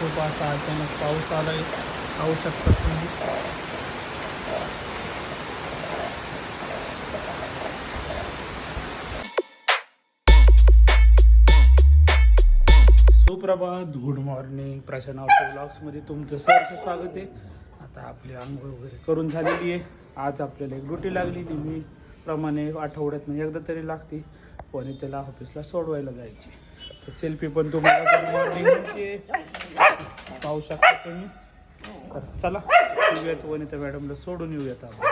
खूप असा अचानक पाऊस आला आहे पाहू शकता तुम्ही. सुप्रभात गुड मॉर्निंग प्रशांत आउट ब्लॉग्समध्ये तुमचं सरचं स्वागत आहे. आता आपली आंघोळ वगैरे करून झालेली आहे. आज आपल्याला एक ड्युटी लागली नेहमीप्रमाणे आठवड्यातनं एकदा तरी लागते. कोणी त्याला ऑफिसला सोडवायला जायची. सेल्फी पण तुम्हाला गुड पाहू शकता तुम्ही. तर चला येऊयात वनिता मॅडमला सोडून येऊयात आपण.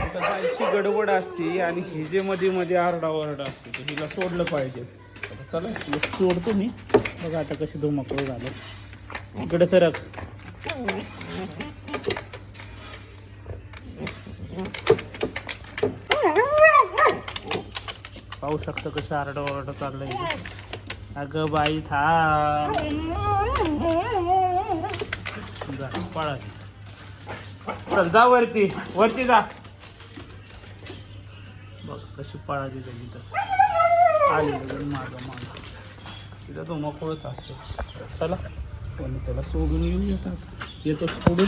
आता गडबड असते आणि ही जे मध्ये मध्ये आरडाओरडा असते तर हिला सोडलं पाहिजे. चला सोडतो मी. बघा आता कशी धुमाकूळ झालं. इकडे सरक पाहू शकता कसं आरडा ओरडा चाललंय. अगं बाई था जा पळा. चल जा वरती. वरती जा. बघ कशी पळाली त्याची तसं. आली लगेच मागं मागं. तिथं तो मोकळच असतो. चला. कोणी त्याला सोडून येऊन येतात. येतो सोडून.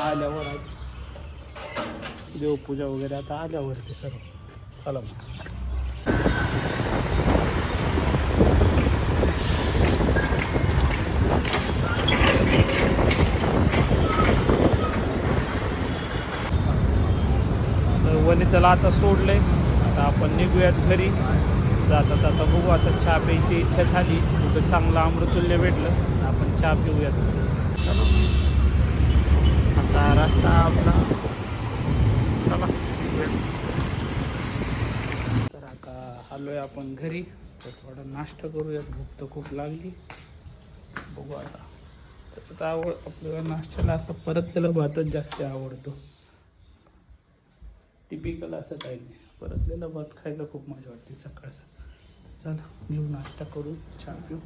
आल्यावर देवपूजा वगैरे आता आल्यावरती सर्व चला मग वनिताला आता सोडले आता आपण निघूयात घरी. जाता जाता बघू आता चहा प्यायची इच्छा झाली. कुठं चांगलं अमृतुल्य भेटलं आपण चहा पिऊयात. चला असा रस्ता आपला. चला. निघूयात. आहे आलोय आपण घरी. तर थोडा नाश्ता करूयात. भूक तर खूप लागली. बघू आता. तर आता आवड आपल्याला नाश्त्याला असं परत त्याला भातच जास्त आवडतो. टिपिकल असं काही नाही. परतलेला भात खायला खूप मजा वाटते सकाळचं. चला घेऊ नाश्ता करू चहा पिऊ.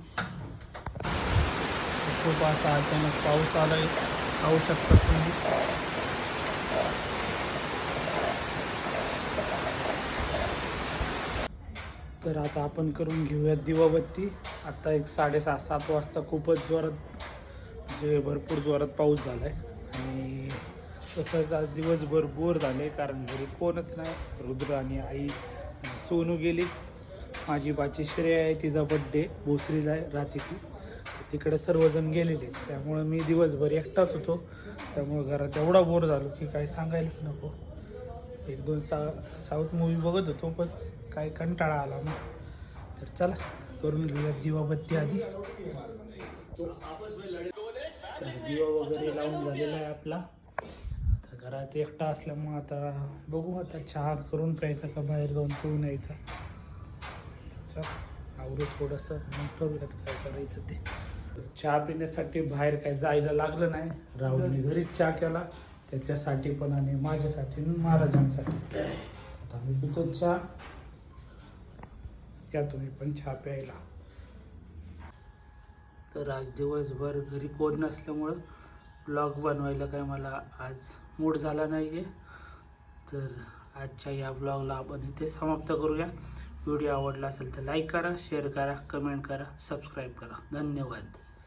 खूप असा अचानक पाऊस आला आहे खाऊ शकतात तुम्ही. तर आता आपण करून घेऊयात दिवाबत्ती. आता एक साडेसहा सात वाजता खूपच जोरात म्हणजे भरपूर जोरात पाऊस झाला आहे आणि तसंच आज दिवसभर बोर झाले कारण घरी कोणच नाही. रुद्र आणि आई सोनू गेली. माझी बाची श्रेया आहे तिचा बड्डे भोसरीला आहे राहते ती तिकडे सर्वजण गेलेले त्यामुळं मी दिवसभर एकटाच होतो. त्यामुळं घरात एवढा बोर झालो की काही सांगायलाच नको. एक दोन सा साऊथ मूवी बघत होतो पण काय कंटाळा आला मग. तर चला करून घेऊया दिवाबत्ती आधी. तर दिवा वगैरे लावून झालेला आहे आपला. आता घरात एकटा असल्यामुळं आता बघू आता चहा करून प्यायचा का बाहेर जाऊन पिऊन यायचा तर. चल आवडू थोडंसं मग करूयात काय करायचं ते. चहा पिण्यासाठी बाहेर काय जायला लागलं नाही. राहुलने घरीच चहा केला. त्याच्यासाठी पण आणि माझ्यासाठी महाराजांसाठी. आता मी पितो चहा. या तुम्ही पण चहा प्यायला तर आज दिवसभर घरी कोण नसल्यामुळं ब्लॉग बनवायला काय मला आज मूड झाला नाही आहे तर आजच्या या ब्लॉगला आपण इथे समाप्त करूया. व्हिडिओ आवडला असेल तर लाईक करा शेअर करा कमेंट करा सबस्क्राईब करा. धन्यवाद.